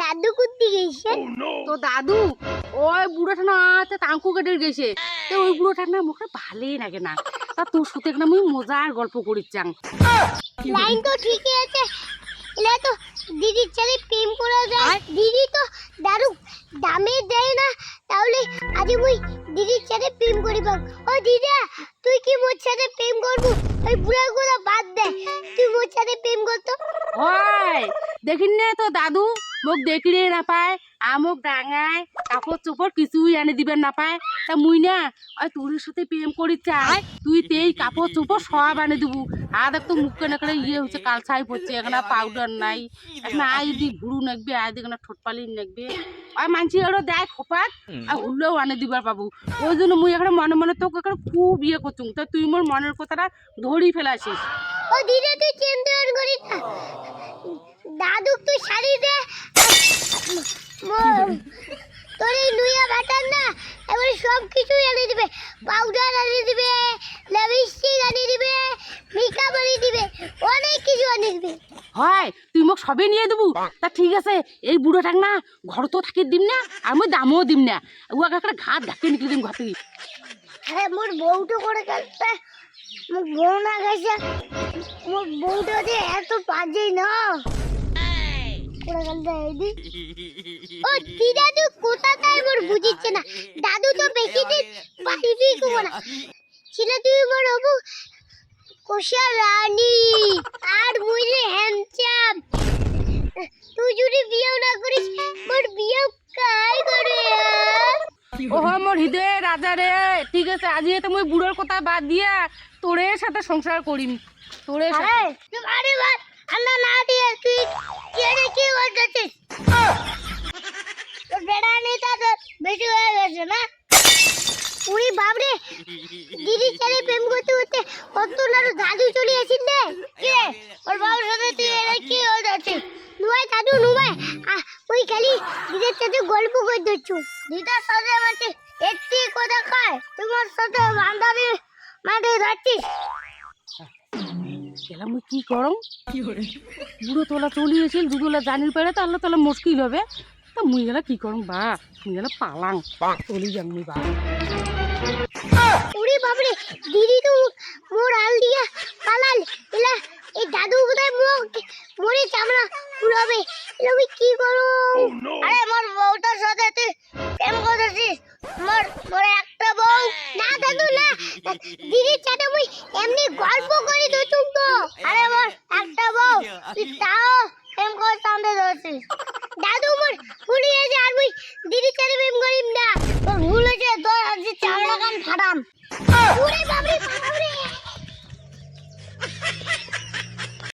দাদু কুত্তি গেছে। তো দাদু ওই বুড়োটা না তে তাঙ্কু কেটে গেছে। তো ওই বুড়োটার না মুখে ভালোই লাগে না। তা তোর সাথে না মুই মজার গল্প করিচ্ছাং। লাইন তো ঠিকই আছে। এলা তো দিদির সাথে প্রেম করা যায়। দিদি তো দারু দামে দেয় না। তাহলে আজ মুই দিদির সাথে প্রেম করি পাব ও দিদা তুই কি মোর সাথে প্রেম করব? ওই বুড়াগুলো বাদ দে। তুই মোর সাথে প্রেম করতো। হয় দেখিন নে তো দাদু? মোক দেখিলে না পায় আমক ডাঙায় কাপড় চোপড় কিছুই আনে দিবেন না পায় তা মুই না ওই তোর সাথে প্রেম করি চাই তুই তেই কাপড় চোপড় সব আনে দিবু। আর দেখ তো মুখ কেন করে ইয়ে হচ্ছে কালছাই পড়ছে এখানে পাউডার নাই এখানে আই দি ভুরু নাকবে আই দিকে ঠোঁটপালি নাকবে। ওই মানছি ওরা দেয় খোপাত আর হুলেও আনে দিবার পাবু। ওই জন্য মুই এখানে মনে মনে তোকে এখানে খুব ইয়ে করছুম তা তুই মোর মনের কথাটা ধরি ফেলাছিস ও দিদা তুই চিন্তা এই নুইয়া বাটার না এবারে সব কিছুই এনে দিবে। পাউডার এনে দিবে লিপস্টিক এনে দিবে মেকআপ এনে দিবে অনেক কিছু এনে দিবে। হয় তুই মোক সবে নিয়ে দেবু? তা ঠিক আছে এই বুড়োটাক না ঘর তো থাকি দিম না আর মই দামও দিম না। উয়াকে একটা ঘাট ধাক্কে নিকলি দিম ঘর থেকে আরে মোর বউটো করে গেছে মোর বউ না গেছে মোর বউটা যে এত বাজে এদি ও তুই কোথা তাই মোর বুঝিচ্ছে না। দাদু তো বেশি দিন না। ছিল তুই মোর কোষা রানী আর মুই রে হ্যান্ডসাম তুই যদি বিয়ে না করিস মোর বিয়ে কাই করে আ? মোর হৃদয় রাজা রে। ঠিক আছে আজি তো মই বুড়োর কথা বাদ দিয়া তোরের সাথে সংসার করিম। সাথে। আরে আরে বাদ আন্না না দিয়ে তুই এরা কি হয়ে গল্প করে দিচ্ছু। দিদার সাথে আমাকে একটি কথা খায় তোমার সাথে বান্দারি মাঠে যাচ্ছিস গেলাম মুই কি করম বুড়ো তোলা চলি এসেছিল দুদোলা জানির পেরে তাহলে তাহলে মুশকিল হবে। তা মুই গেলা কি করম বা মুই গেলা পালাং। চলি যাম মুই বা। ওরে বাবরে দিদি তো মোর আল দিয়া পালাল। এলা এই দাদু বোধহয় মুখ মরে চামড়া পুরাবে এলা আমি কি করো আরে মোর বউটার সাথে আছে। দাদু মোর ফুলি আছে আর ওই দিদি চারে বিম গরিম না ভুলে যে তোর আজ চার লাগান ফাড়াম ওরে বাবা রে